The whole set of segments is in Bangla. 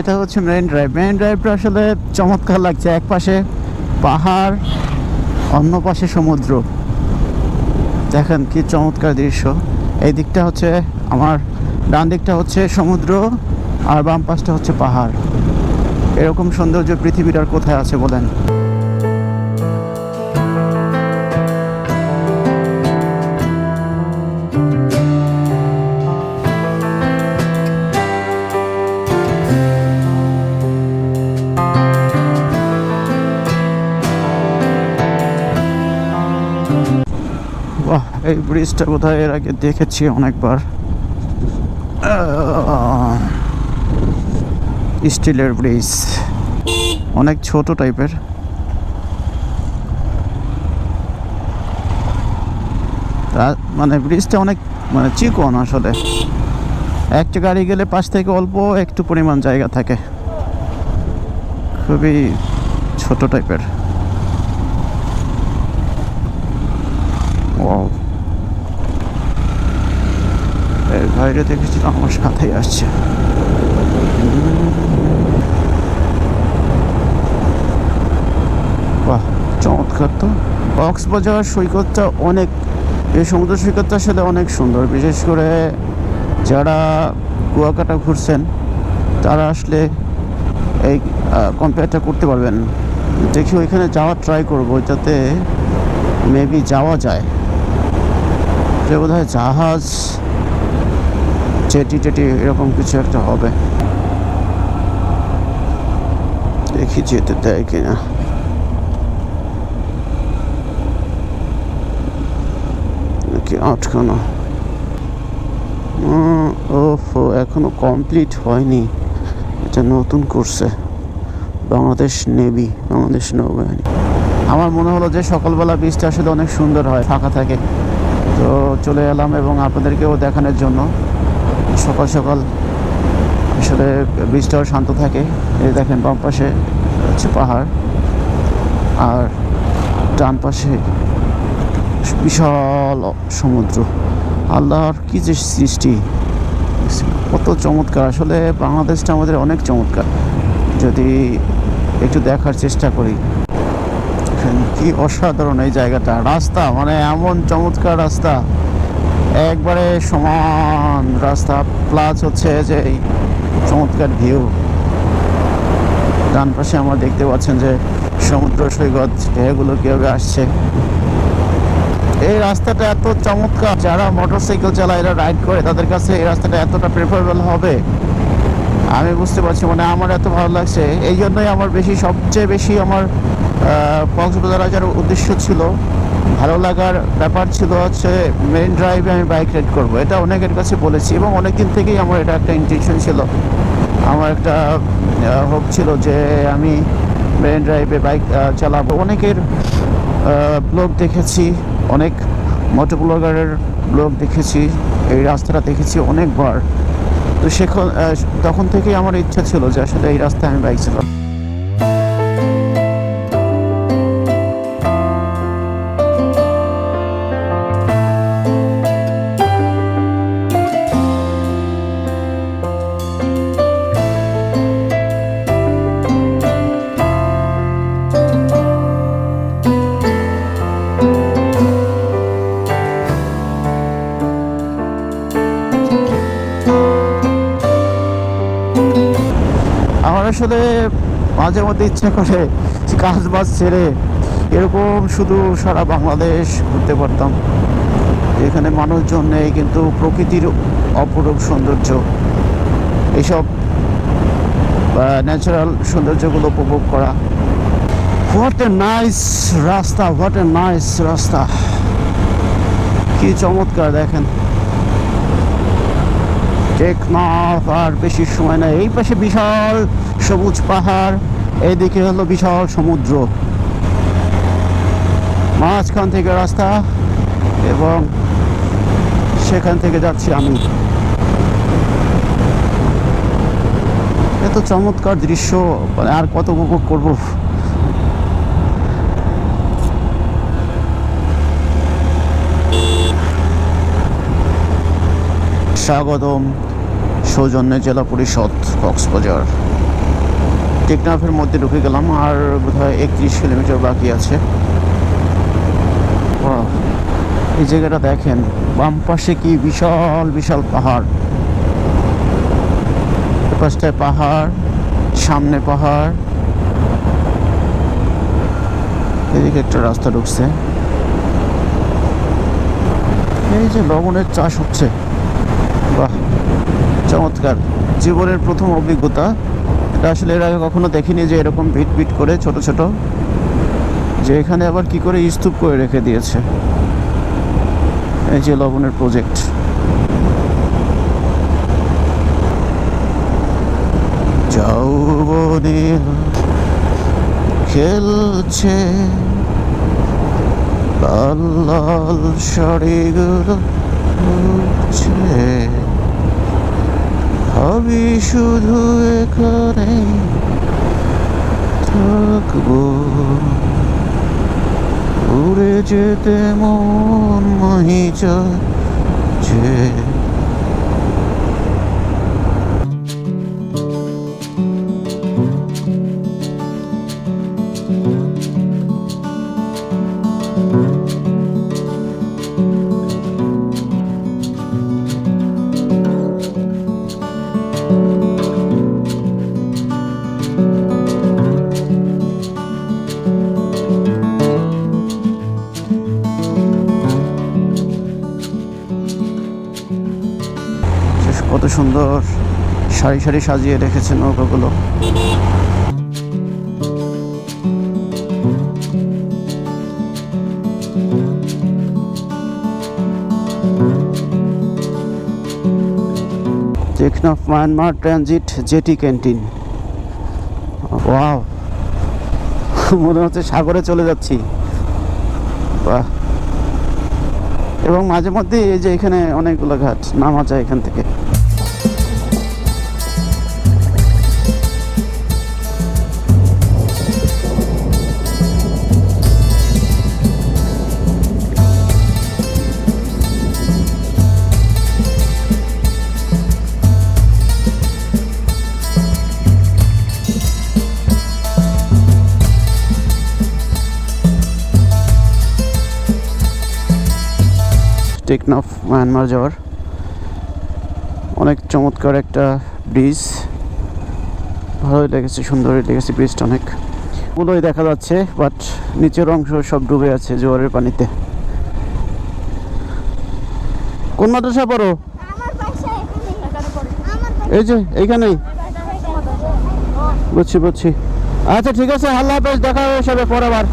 এটা হচ্ছে মেরিন ড্রাইভ মেরিন ড্রাইভটা আসলে চমৎকার লাগছে। এক পাশে পাহাড়, অন্য পাশে সমুদ্র। দেখেন কি চমৎকার দৃশ্য। এই দিকটা হচ্ছে আমার, ডান দিকটা হচ্ছে সমুদ্র আর বাম পাশটা হচ্ছে পাহাড়। এরকম সৌন্দর্য পৃথিবীটার কোথায় আছে বলেন? এই ব্রিজটা কোথায় এর আগে দেখেছি অনেকবার। স্টিলের ব্রিজ। অনেক ছোট টাইপের। মানে ব্রিজটা অনেক মানে চিকন আসলে। একটা গাড়ি গেলে পাশ থেকে অল্প একটু পরিমাণ জায়গা থাকে। খুবই ছোট টাইপের Wow. এই বাইরে দেখেছিলাম আমার সাথেই আসছে। বাহ, চমৎকার তো। কক্সবাজার সৈকতটা অনেক, এই সমুদ্র সৈকতটার সাথে অনেক সুন্দর। বিশেষ করে যারা কুয়াকাটা ঘুরছেন, তারা আসলে এই কম্পেয়ারটা করতে পারবেন। দেখি ওইখানে যাওয়ার ট্রাই করব, যাতে মেবি যাওয়া যায়। বোধ হয় জাহাজ চেটি টেটি এরকম কিছু একটা হবে। দেখি যেতে দেয় কিনা। নাকি আটকানো। ওফো এখনও কমপ্লিট হয়নি। এটা নতুন করছে। বাংলাদেশ নেভি, বাংলাদেশ নৌবাহিনী। আমার মনে হলো যে সকালবেলা বীজটা আসলে অনেক সুন্দর হয়, ফাঁকা থাকে। তো চলে এলাম এবং আপনাদেরকেও দেখানোর জন্য। সকাল সকাল আসলে বীজটাও শান্ত থাকে। এই দেখেন বাম পাশে হচ্ছে পাহাড়। আর ডান পাশে বিশাল সমুদ্র। আল্লাহর কি যে সৃষ্টি। কত চমৎকার। আসলে বাংলাদেশটা আমাদের অনেক চমৎকার। যদি একটু দেখার চেষ্টা করি। কি অসাধারণ এই জায়গাটা। রাস্তা মানে এমন চমৎকার রাস্তা। একবারে সমান রাস্তা প্লাস হচ্ছে যে এই চমৎকার ভিউ ডান পাশে আমার দেখতে পাচ্ছেন যে সমুদ্র সৈকত ঢেউগুলো কীভাবে আসছে। এই রাস্তাটা এত চমৎকার, যারা মোটরসাইকেল চালায়, এরা রাইড করে, তাদের কাছে এই রাস্তাটা এতটা প্রেফারেবল হবে? আমি বুঝতে পারছি মানে আমার এত ভালো লাগছে। এই জন্যই আমার বেশি, সবচেয়ে বেশি আমার কক্সবাজার যার উদ্দেশ্য ছিল। ভালো লাগার ব্যাপার ছিল হচ্ছে মেন ড্রাইভে আমি বাইক রাইড করব। এটা অনেকের কাছে বলেছি এবং অনেক দিন থেকেই আমার এটা একটা ইন্টেনশন ছিল। আমার একটা হোপ ছিল যে আমি মেন ড্রাইভে বাইক চালাবো। অনেকের ব্লগ দেখেছি, অনেক মোটো ব্লগারের ব্লগ দেখেছি, এই রাস্তাটা দেখেছি অনেকবার। তো সেখন তখন থেকেই আমার ইচ্ছা ছিল যে আসলে এই রাস্তায় আমি বাইক চালাবো। আসলে মাঝে মধ্যে ইচ্ছে করে কাজ বাজ ছেড়ে এরকম শুধু সারা বাংলাদেশ ঘুরতে পারতাম। এখানে মানুষজন নেই কিন্তু প্রকৃতির অপরূপ সৌন্দর্য। এইসব ন্যাচারাল সৌন্দর্যগুলো উপভোগ করা। হোয়াট এ নাইস রাস্তা হোয়াট এ নাইস রাস্তা। কি চমৎকার দেখেন। টেকনাফ আর বেশি সময় নেই। এই পাশে বিশাল সবুজ পাহাড় এইদিকে হলো বিশাল সমুদ্র। মাঝখান থেকে রাস্তা এবং সেখান থেকে যাচ্ছি আমি। এত চমৎকার দৃশ্য মানে আর কত উপভোগ করব? স্বাগতম সৌজন্যে জেলা পরিষদ কক্সবাজার। টেকনাফের মধ্যে ঢুকে গেলাম আর বোধহয় একত্রিশ কিলোমিটার বাকি আছে। এই জায়গাটা দেখেন, বাম পাশে কি বিশাল বিশাল পাহাড়। পাশটায় পাহাড়, সামনে পাহাড়। এদিকে একটা রাস্তা ঢুকছে। এই যে লবণের চাষ হচ্ছে। বাহ, চমৎকার। জীবনের প্রথম অভিজ্ঞতা। এটা আসলে এর আগে কখনো দেখিনি যে এরকম ভিট ভিট করে ছোট ছোট, যে এখানে আবার কি করে স্তূপ করে রেখে দিয়েছে। এই যে লবণের প্রজেক্ট খেলছে লাল লাল শাড়িগুলো। ভাবি শুধু এখানে থাকব। উড়ে যেতে মন মহি সুন্দর সারি সারি সাজিয়ে রেখেছে নৌকাগুলো। Teknaf, Myanmar transit, jetty canteen. Wow, মনে হচ্ছে সাগরে চলে যাচ্ছি। বাহ। এবং মাঝে মধ্যে এই যে এখানে অনেকগুলো ঘাট, নামা যায় এখান থেকে। টেকনাফ মায়ানমার যাওয়ার। অনেক চমৎকার একটা ব্রিজ। ভালোই লেগেছে, সুন্দরই লেগেছে ব্রিজটা অনেক। গুলোই দেখা যাচ্ছে বাট নিচের অংশ সব ডুবে আছে জোয়ারের পানিতে। কোন মাদ্রাসা পড়ো? এই যে, এইখানেই। বুঝছি বুঝছি। আচ্ছা ঠিক আছে, আল্লাহ হাফেজ, দেখা হবে সবে পরে আবার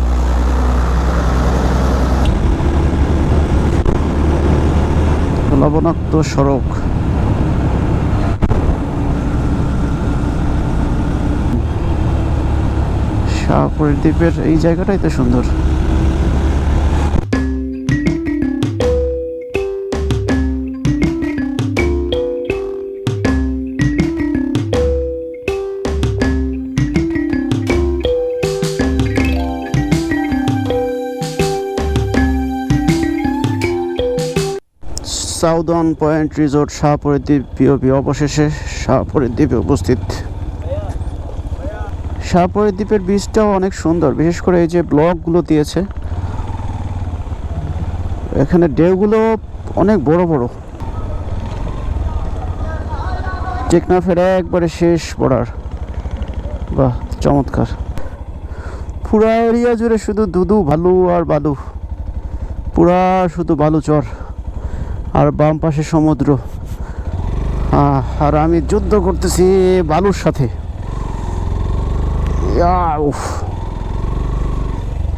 লবণাক্ত সড়ক। শাহপুরের দ্বীপের এই জায়গাটাই তো সুন্দর। সাউদন পয়েন্ট রিসোর্ট শাহপুরের দ্বীপ অবশেষে শাহপুরের দ্বীপে উপস্থিত। শাহপুরের দ্বীপের বীজটাও অনেক সুন্দর, বিশেষ করে এই যে ব্লকগুলো দিয়েছে। এখানে ঢেউগুলো অনেক বড় বড়। টেকনাফের একবারে শেষ পড়ার। বাহ, চমৎকার। পুরা এরিয়া জুড়ে শুধু দুদু ভালু আর বালু। পুরা শুধু বালু চর আর বাম পাশে সমুদ্র। আর আমি যুদ্ধ করতেছি বালুর সাথে।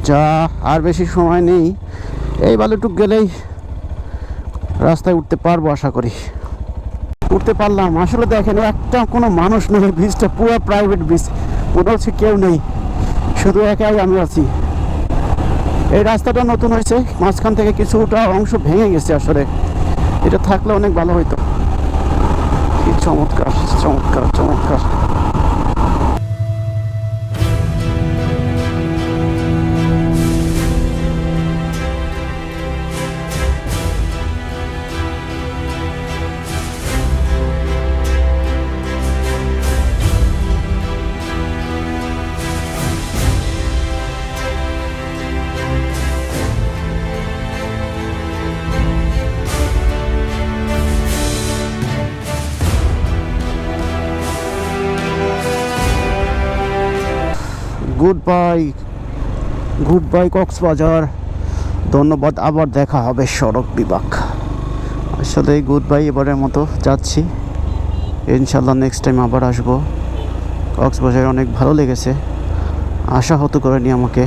যা, আর বেশি সময় নেই। এই বালুটুক গেলেই রাস্তায় উঠতে পারব আশা করি। উঠতে পারলাম। আসলে দেখেন, একটা কোনো মানুষ নেই বীজটা পুরো প্রাইভেট বীজ মনে হচ্ছে কেউ নেই। শুধু একাই আমি আছি। এই রাস্তাটা নতুন হয়েছে। মাঝখান থেকে কিছুটা অংশ ভেঙে গেছে আসলে। এটা থাকলে অনেক ভালো হইতো। কি চমৎকার চমৎকার চমৎকার। Good bye good bye Cox's Bazar. ধন্যবাদ, আবার দেখা হবে সড়ক বিভাগ। আসলে গুড বাই এবারের মতো যাচ্ছি। ইনশাল্লাহ নেক্সট টাইম আবার আসব। কক্সবাজার অনেক ভালো লেগেছে। আশা হতো করেনি আমাকে।